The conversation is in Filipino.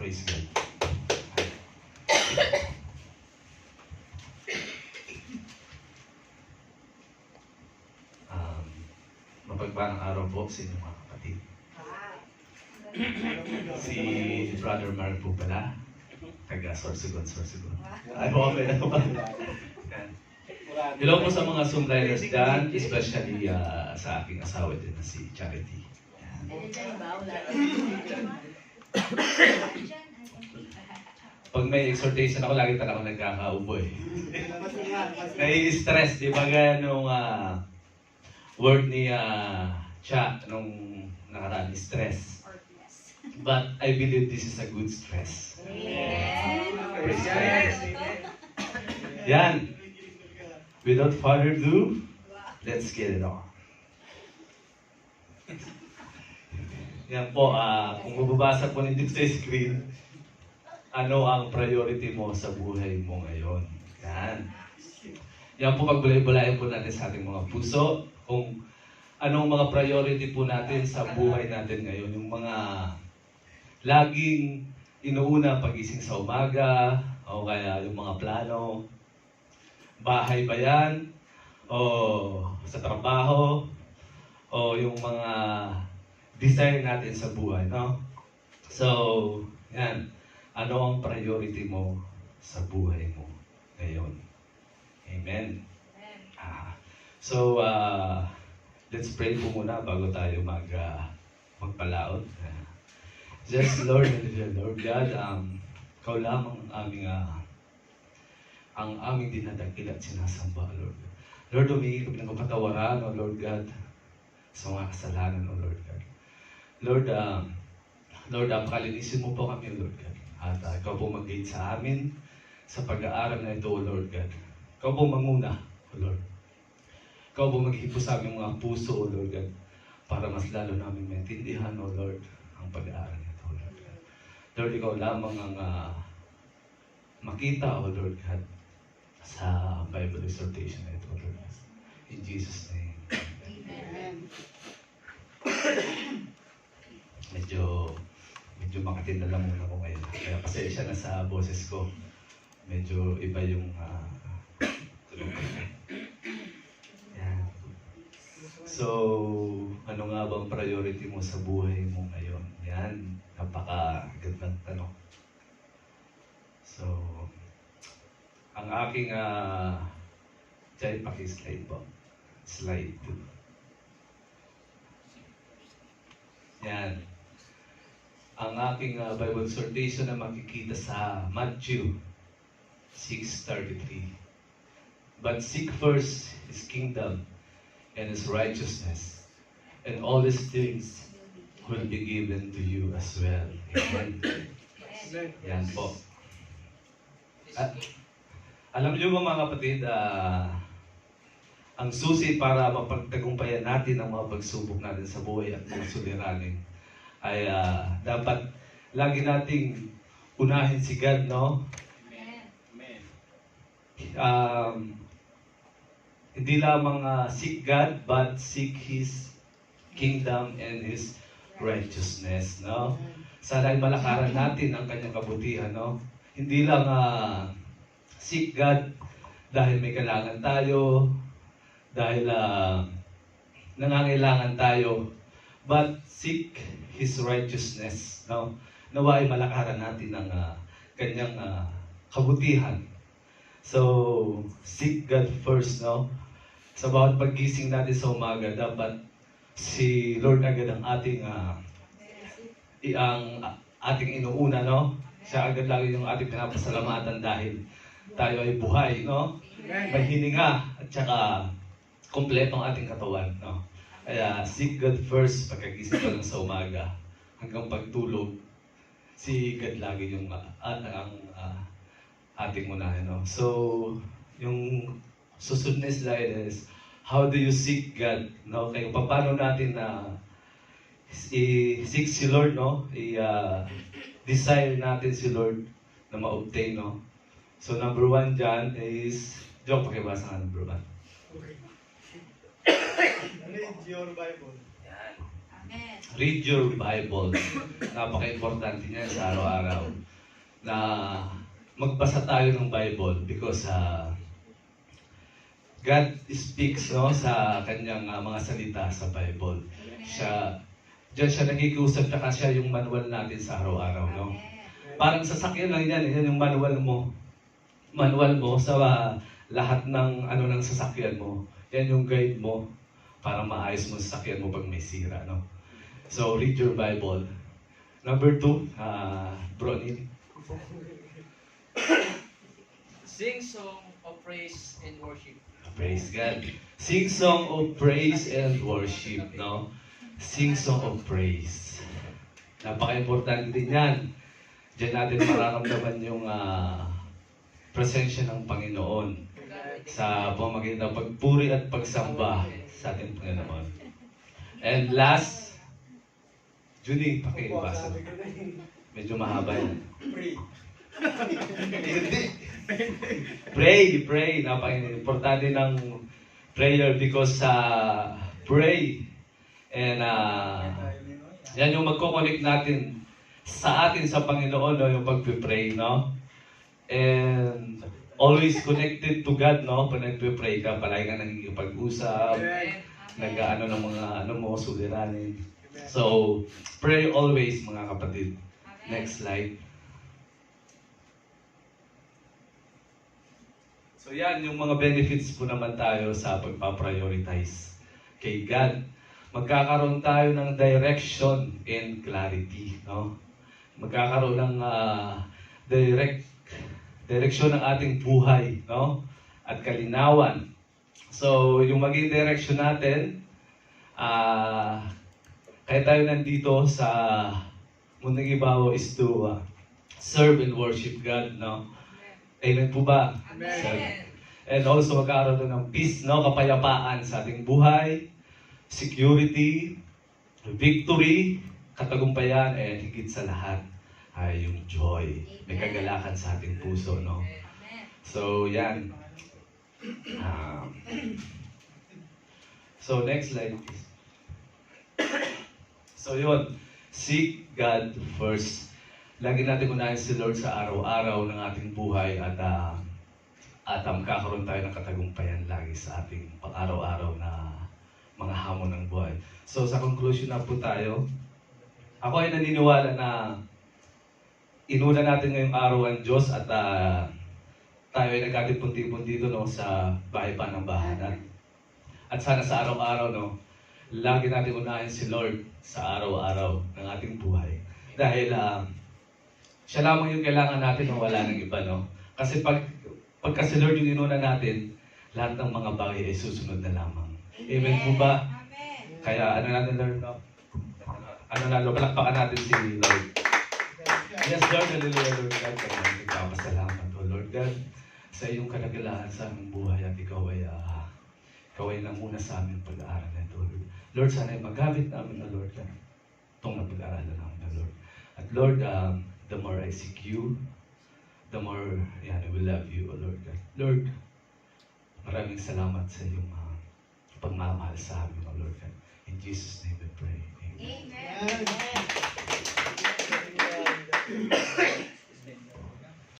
Praise God. Um, mapagpalang araw po sa inyong mga kapatid. Si Brother Mark po pala, taga Sorsogon, Sorsogon. Ay, okay na ba? Yan. Hello po sa mga Zoom liners dyan, especially ah, sa aking asawa din na si Charity. Yan. Pag may exhortation ako, lagi talaga ako nagkakaubo eh. Nai-stress, di ba ganong ah, word ni uh, Cha nung nakaraan, stress. But I believe this is a good stress. Praise God. Yan. Without further ado, let's get it on. Yan po, ah, kung mababasa po ninyo sa screen, ano ang priority mo sa buhay mo ngayon? Yan. Yan po pagbulay-bulayan po natin sa ating mga puso, kung anong mga priority po natin sa buhay natin ngayon, yung mga laging inuuna pagising sa umaga, o kaya yung mga plano, bahay ba yan, o sa trabaho, o yung mga desire natin sa buhay, no? So, yan. Ano ang priority mo sa buhay mo ngayon? Amen. Ah, so, uh, let's pray po muna bago tayo mag, uh, magpalaot. Ah, just Lord Lord God, um, Ikaw lamang ang aming, ah, ang aming dinadakil at sinasamba, Lord. Lord, kami ng kapatawaran, O Lord God, sa mga kasalanan, O Lord God. Lord, um, Lord, uh, pakalinisin mo po kami, Lord God. At uh, ikaw po mag-guide sa amin sa pag-aaral na ito, Lord God. Ikaw po manguna, Lord. Ikaw po maghipo sa aming mga puso, Lord God, para mas lalo namin maintindihan, O Lord, ang pag-aaral nito, O Lord God. Lord, ikaw lamang ang ah, makita, O Lord God, sa Bible exhortation na ito, Lord God. In Jesus' name. Medyo medyo makatin na lang muna ako ngayon. Kaya pasensya na sa boses ko. Medyo iba yung uh, ko. Yan. So, ano nga bang priority mo sa buhay mo ngayon? Yan. Napaka-gandang tanong. So, ang aking uh, Diyan, paki-slide po. Slide 2. Yan. Ang aking uh, Bible exhortation na makikita sa Matthew 6.33. But seek first His kingdom and His righteousness, and all these things will be given to you as well. Amen. Yan po. At, alam niyo ba mga kapatid, ah, ang susi para mapagtagumpayan natin ang mga pagsubok natin sa buhay at mga suliranin ay ah, dapat lagi nating unahin si God, no? Um, hindi lamang ah, seek God, but seek His kingdom and His righteousness, no? Sana ay malakaran natin ang kanyang kabutihan, no? Hindi lang ah, seek God dahil may kailangan tayo, dahil ah, nangangailangan tayo, but seek His righteousness. No? Nawa ay malakaran natin ang ah, kanyang ah, kabutihan. So, seek God first, no? Sa bawat paggising natin sa umaga, dapat si Lord agad ang ating i- ang ating inuuna, no? Siya agad lagi yung ating pinapasalamatan dahil tayo ay buhay, no? May hininga at saka kompleto ang ating katawan, no? Kaya seek God first pagkagising pa lang sa umaga hanggang pagtulog. Si God lagi yung uh, ang ah, ating unahin, no? So, yung susunod na slide is how do you seek God, no? Kaya paano natin na i-seek si Lord, no? I-desire natin si Lord na ma-obtain, no? So, number one dyan is, Joke, pakibasa nga number one. Read your Bible. Read your Bible. Napaka-importante niyan sa araw-araw. Na magbasa tayo ng Bible because uh, God speaks no sa kanyang uh, mga salita sa Bible. Siya diyan siya nakikiusap tsaka siya yung manual natin sa araw-araw, no? Parang sasakyan lang yan, yan yung manual mo. Manual mo sa uh, lahat ng ano ng sasakyan mo. Yan yung guide mo para maayos mo sa sasakyan mo pag may sira, no? So, read your Bible. Number two, uh, Bronnie. Sing song of praise and worship. Praise God. Sing song of praise and worship, no? Sing song of praise. Napaka-importante din yan. Diyan natin mararamdaman yung ah, presensya ng Panginoon sa pamagitan ng pagpuri at pagsamba sa ating Panginoon. And last, Judy, pakibasa. Medyo mahaba yan. Hindi. pray, pray. Napaka-importante ng prayer because sa pray and uh, yan yung magkoconnect natin sa atin sa Panginoon, no? yung pagpipray, no? And always connected to God, no? Pag nagpipray ka, palagi ka nagkikipag-usap, nag-ano ng mga ano mo, suliranin. So, pray always, mga kapatid. Next slide. So yan, yung mga benefits po naman tayo sa pagpa-prioritize kay God. Magkakaroon tayo ng direction and clarity, no? Magkakaroon ng ah, direct direksyon ng ating buhay, no? At kalinawan. So, yung maging direction natin, ah kaya tayo nandito sa Mundang Ibawo is to ah, serve and worship God, no? Amen po ba? Amen. And also magkaroon ng peace, no? kapayapaan sa ating buhay, security, victory, katagumpayan, and higit sa lahat ay yung joy. May kagalakan sa ating puso, no? So, yan. Um, so, next slide, please. So, yun. Seek God first. Lagi natin unahin si Lord sa araw-araw ng ating buhay at ah, at um, kakaroon tayo ng katagumpayan lagi sa ating pang-araw-araw na mga hamon ng buhay. So sa conclusion na po tayo, ako ay naniniwala na inuna natin ngayong araw ang Diyos at ah, tayo ay nagkatipon-tipon dito no, sa bahay pa ng bahanan. At sana sa araw-araw, no, lagi natin unahin si Lord sa araw-araw ng ating buhay. Dahil ah, siya lamang yung kailangan natin na wala ng iba, no? Kasi pag pagka si Lord yung inuna natin, lahat ng mga bagay ay susunod na lamang. Amen po ba? Kaya ano natin, Lord, no? Ano na, palakpakan natin si Lord. Yes, Lord, hallelujah, Lord God. Kaya nagpapasalamat po, Lord God, sa iyong kalagalaan sa aming buhay at ikaw ay, ah, ikaw ay namuna sa aming pag-aaral na ito, Lord. Lord, sana ay magamit namin na, Lord, God, itong napag-aaralan namin na, Lord. At Lord, um, the more I seek you, the more yan, I will love you, O Lord God. Lord, maraming salamat sa iyong uh, pagmamahal sa amin, O Lord God. In Jesus' name we pray. Amen. Amen. Thank you.